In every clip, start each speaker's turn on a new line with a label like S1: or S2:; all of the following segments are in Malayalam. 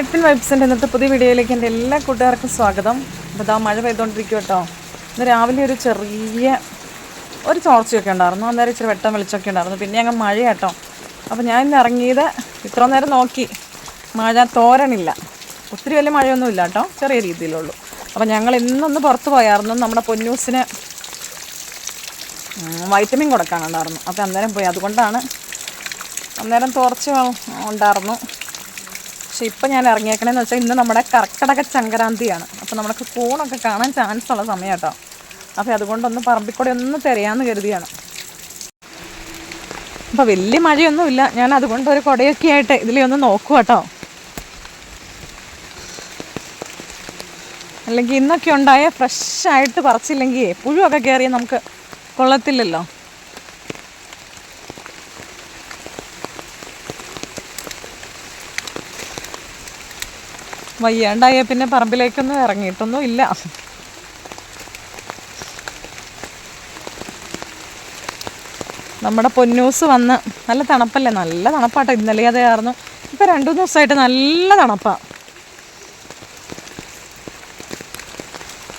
S1: എപ്പിൻ വൈബ്സിന്റെ ഇന്നത്തെ പുതിയ വീഡിയോയിലേക്ക് എന്റെ എല്ലാ കൂട്ടുകാർക്കും സ്വാഗതം. അപ്പോൾ ഇതാ മഴ പെയ്തുകൊണ്ടിരിക്കും കേട്ടോ. ഇന്ന് രാവിലെ ഒരു ചെറിയ ഒരു ചോർച്ചയൊക്കെ ഉണ്ടായിരുന്നു. അന്നേരം ഇച്ചിരി വെട്ടം വെളിച്ചമൊക്കെ ഉണ്ടായിരുന്നു. പിന്നെ അങ്ങ് മഴ കേട്ടോ. അപ്പോൾ ഞാൻ ഇന്ന് ഇറങ്ങിയത് ഇത്ര നേരം നോക്കി. മഴ തോരണില്ല. ഒത്തിരി വലിയ മഴയൊന്നുമില്ല കേട്ടോ. ചെറിയ രീതിയിലുള്ളൂ. അപ്പോൾ ഞങ്ങൾ ഇന്നൊന്ന് പുറത്ത് പോയായിരുന്നു. നമ്മുടെ പൊന്നൂസിന് വൈറ്റമിൻ കൊടുക്കാനുണ്ടായിരുന്നു. അപ്പോൾ അന്നേരം പോയി. അതുകൊണ്ടാണ് അന്നേരം തോർച്ച ഉണ്ടായിരുന്നു. പക്ഷെ ഇപ്പം ഞാൻ ഇറങ്ങിയേക്കണേന്ന് വെച്ചാൽ ഇന്ന് നമ്മുടെ കർക്കിടക സംക്രാന്തിയാണ്. അപ്പോൾ നമുക്ക് കൂണൊക്കെ കാണാൻ ചാൻസ് ഉള്ള സമയം കേട്ടോ. അപ്പോൾ അതുകൊണ്ടൊന്ന് പറമ്പിക്കൂടെ ഒന്ന് തിരയാന്ന് കരുതിയാണ്. അപ്പോൾ വലിയ മഴയൊന്നുമില്ല. ഞാൻ അതുകൊണ്ട് ഒരു കുടയൊക്കെ ആയിട്ട് ഇതിലേ ഒന്ന് നോക്കുക കേട്ടോ. അല്ലെങ്കിൽ ഇന്നൊക്കെ ഉണ്ടായ ഫ്രഷ് ആയിട്ട് പറിച്ചില്ലെങ്കിൽ പുഴുവൊക്കെ കയറിയാൽ നമുക്ക് കൊള്ളത്തില്ലല്ലോ. വയ്യാണ്ടായ പിന്നെ പറമ്പിലേക്കൊന്നും ഇറങ്ങിയിട്ടൊന്നും ഇല്ല. നമ്മുടെ പൊന്നൂസ് വന്ന് നല്ല തണുപ്പല്ലേ? നല്ല തണുപ്പാട്ടോ ഇന്നലെ അതായിരുന്നു. ഇപ്പം രണ്ടു ദിവസമായിട്ട് നല്ല തണുപ്പാണ്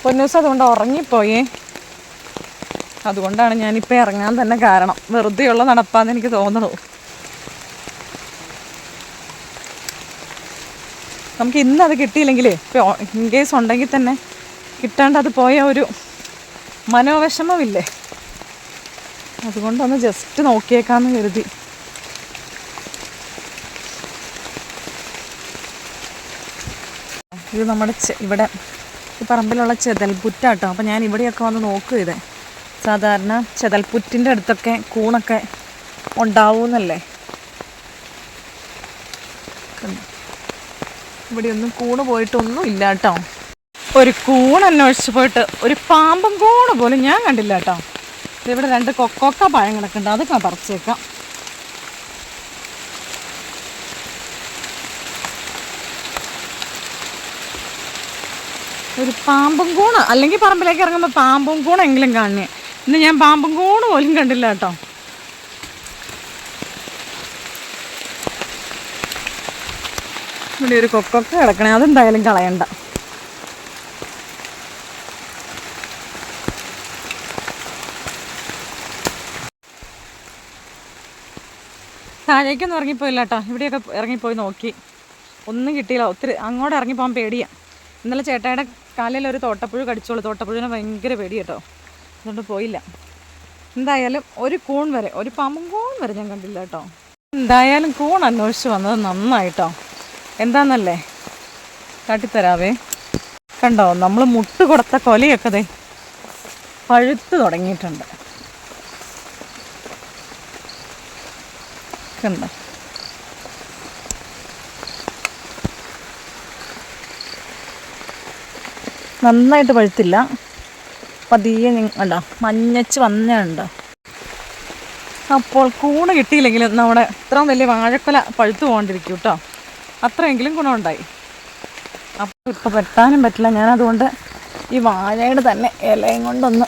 S1: പൊന്നൂസ് അതുകൊണ്ട് ഉറങ്ങിപ്പോയേ. അതുകൊണ്ടാണ് ഞാനിപ്പോൾ ഇറങ്ങാൻ തന്നെ കാരണം. വെറുതെയുള്ള നടപ്പാന്ന് എനിക്ക് തോന്നുന്നു നമുക്ക് ഇന്ന് അത് കിട്ടിയില്ലെങ്കിലേ ഇപ്പോൾ ഇൻ കേസ് ഉണ്ടെങ്കിൽ തന്നെ കിട്ടാണ്ട് അത് പോയ ഒരു മനോവിഷമമില്ലേ? അതുകൊണ്ടൊന്ന് ജസ്റ്റ് നോക്കിയേക്കാന്ന് കരുതി. ഇത് നമ്മുടെ ഇവിടെ ഈ പറമ്പിലുള്ള ചെതൽപുറ്റാട്ടോ. അപ്പോൾ ഞാൻ ഇവിടെയൊക്കെ വന്ന് നോക്കുക ഇതേ. സാധാരണ ചെതൽപുറ്റിന്റെ അടുത്തൊക്കെ കൂണൊക്കെ ഉണ്ടാവൂന്നല്ലേ? കണ്ടോ? ഇവിടെയൊന്നും കൂണ് പോയിട്ടൊന്നും ഇല്ല കേട്ടോ. ഒരു കൂൺ അന്വേഷിച്ച് പോയിട്ട് ഒരു പാമ്പും കൂണ് പോലും ഞാൻ കണ്ടില്ല കേട്ടോ. ഇവിടെ രണ്ട് കൊക്കോക്ക പഴം കിടക്കുന്നുണ്ട് അതൊക്കെ പറിച്ചേക്കാം. ഒരു പാമ്പും കൂണ് അല്ലെങ്കിൽ പറമ്പിലേക്ക് ഇറങ്ങുമ്പോൾ പാമ്പും കൂണെങ്കിലും കാണേ ഇന്ന് ഞാൻ പാമ്പും കൂണ് പോലും കണ്ടില്ല കേട്ടോ. ഇവിടെ ഒരു കൊക്കൊക്കെ കിടക്കണേ അതെന്തായാലും കളയണ്ട. താഴേക്കൊന്നും ഇറങ്ങിപ്പോയില്ല കേട്ടോ ഇവിടെയൊക്കെ ഇറങ്ങിപ്പോയി നോക്കി. ഒന്നും കിട്ടിയില്ല. ഒത്തിരി അങ്ങോട്ട് ഇറങ്ങിപ്പോകാൻ പേടിയാണ് ഇന്നലെ ചേട്ടായുടെ കാലിൽ ഒരു തോട്ടപ്പുഴ കടിച്ചോളൂ. തോട്ടപ്പുഴനെ ഭയങ്കര പേടി കേട്ടോ അതുകൊണ്ട് പോയില്ല. എന്തായാലും ഒരു കൂൺ വരെ ഒരു പാമ്പും കൂൺ വരെ ഞാൻ കണ്ടില്ല കേട്ടോ എന്തായാലും കൂൺ അന്വേഷിച്ച് വന്നത് നന്നായിട്ടോ. എന്താന്നല്ലേ? കാട്ടിത്തരാവേ. കണ്ടോ നമ്മൾ മുട്ട് കൊടുത്ത കൊലയൊക്കെ ദേ പഴുത്ത് തുടങ്ങിയിട്ടുണ്ട്. കണ്ടോ? നന്നായിട്ട് പഴുത്തില്ല. പതിയെ ഉണ്ടോ മഞ്ഞച്ച് വന്നുണ്ടോ അപ്പോൾ കൂണ് കിട്ടിയില്ലെങ്കിലും നമ്മുടെ ഇത്രയും വലിയ വാഴക്കൊല പഴുത്തു പോകാണ്ടിരിക്കും കേട്ടോ. അത്രയെങ്കിലും ഗുണമുണ്ടായി. അപ്പോൾ ഇപ്പോൾ വെട്ടാനും പറ്റില്ല. ഞാനതുകൊണ്ട് ഈ വാഴയുടെ തന്നെ ഇലയും കൊണ്ടൊന്ന്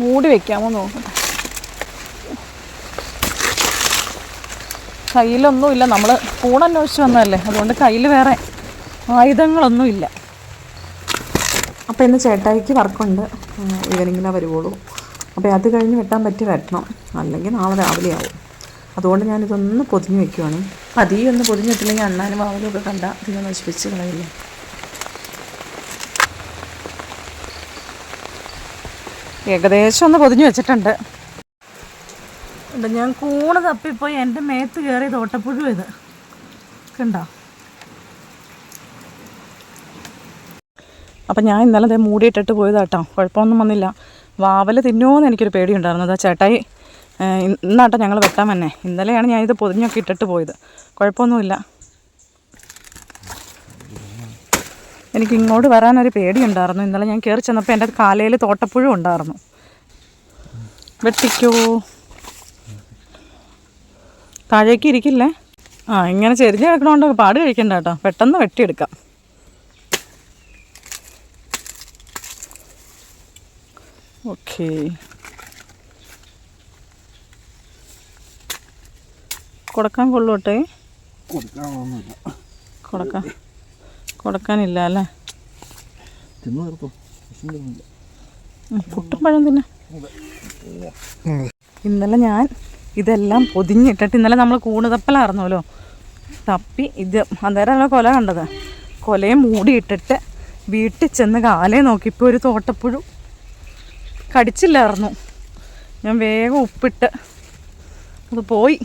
S1: മൂടി വെക്കാമോ നോക്കട്ടെ കയ്യിലൊന്നുമില്ല നമ്മൾ കൂടന്വേഷിച്ച് വന്നതല്ലേ. അതുകൊണ്ട് കയ്യിൽ വേറെ ആയുധങ്ങളൊന്നുമില്ല അപ്പോൾ ഇന്ന് ചേട്ടായിക്ക് വർക്കുണ്ട്. ഈവനിങ്ങിലാണ് വരുവുള്ളൂ അപ്പോൾ അത് കഴിഞ്ഞ് വെട്ടാൻ പറ്റി വെട്ടണം അല്ലെങ്കിൽ നാളെ രാവിലെ ആവും. അതുകൊണ്ട് ഞാനിതൊന്ന് പൊതിഞ്ഞ് വെക്കുവാണ്. പതിയെ ഒന്ന് പൊടിഞ്ഞിട്ടില്ലെങ്കിൽ അണ്ണാനും വാവലും ഒക്കെ കണ്ട ഇതിനെ നശിപ്പിച്ച് കളയില്ല ഏകദേശം ഒന്ന് പൊതിഞ്ഞ് വെച്ചിട്ടുണ്ട്. ഞാൻ കൂണ് തപ്പിപ്പോയി എന്റെ മേത്ത് കയറി തോട്ടപ്പുഴു ഇത്. കണ്ടോ? അപ്പം ഞാൻ ഇന്നലെ അതേ മൂടിയിട്ടിട്ട് പോയതാട്ടോ. കുഴപ്പമൊന്നും വന്നില്ല. വാവൽ തിന്നോന്ന് എനിക്കൊരു പേടിയുണ്ടായിരുന്നു. അതാ ചേട്ടായി ഇന്നാട്ടോ ഞങ്ങൾ വെട്ടാൻ തന്നെ ഇന്നലെയാണ് ഞാനിത് പൊതിഞ്ഞൊക്കെ ഇട്ടിട്ട് പോയത്. കുഴപ്പമൊന്നുമില്ല. എനിക്ക് ഇങ്ങോട്ട് വരാനൊരു പേടിയുണ്ടായിരുന്നു. ഇന്നലെ ഞാൻ കയറി ചെന്നപ്പോൾ എന്റെ കാലയിൽ തോട്ടപ്പുഴ ഉണ്ടായിരുന്നു. വെട്ടിക്കൂ. താഴേക്ക് ഇരിക്കില്ലേ? ആ ഇങ്ങനെ ചെരിഞ്ഞ് കിടക്കണോണ്ട് പാട് കഴിക്കണ്ട കേട്ടോ പെട്ടെന്ന് വെട്ടിയെടുക്കാം. ഓക്കേ. കൊടുക്കാൻ കൊള്ളോട്ടെ? കൊടുക്കാൻ കൊടുക്കാനില്ല അല്ലേ? പുട്ടും പഴം തന്നെ. ഇന്നലെ ഞാൻ ഇതെല്ലാം പൊതിഞ്ഞിട്ടിട്ട് ഇന്നലെ നമ്മൾ കൂണ് തപ്പലായിരുന്നല്ലോ തപ്പി ഇത് അന്നേരമല്ലോ കൊല കണ്ടത്. കൊലയും മൂടിയിട്ടിട്ട് വീട്ടിൽ ചെന്ന് കാലേ നോക്കിയപ്പോൾ ഒരു തോട്ടപ്പുഴു കടിച്ചില്ലായിരുന്നു. ഞാൻ വേഗം ഉപ്പിട്ട് അത് പോയി.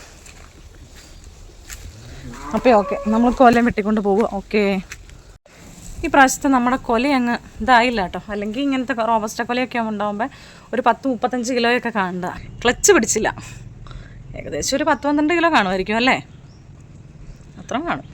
S1: അപ്പോൾ ഓക്കെ നമ്മൾ കൊല വെട്ടിക്കൊണ്ട് പോവുക. ഓക്കെ. ഈ പ്രാവശ്യത്തെ നമ്മുടെ കൊല അങ്ങ് ഇതായില്ല കേട്ടോ. അല്ലെങ്കിൽ ഇങ്ങനത്തെ റോബസ്റ്റ കൊലയൊക്കെ ഉണ്ടാകുമ്പോൾ ഒരു പത്ത് മുപ്പത്തഞ്ച് കിലോയൊക്കെ കാണണ്ട ക്ലച്ച് പിടിച്ചില്ല. ഏകദേശം ഒരു പത്ത് പന്ത്രണ്ട് കിലോ കാണുമായിരിക്കും അല്ലേ? അത്രയും കാണും.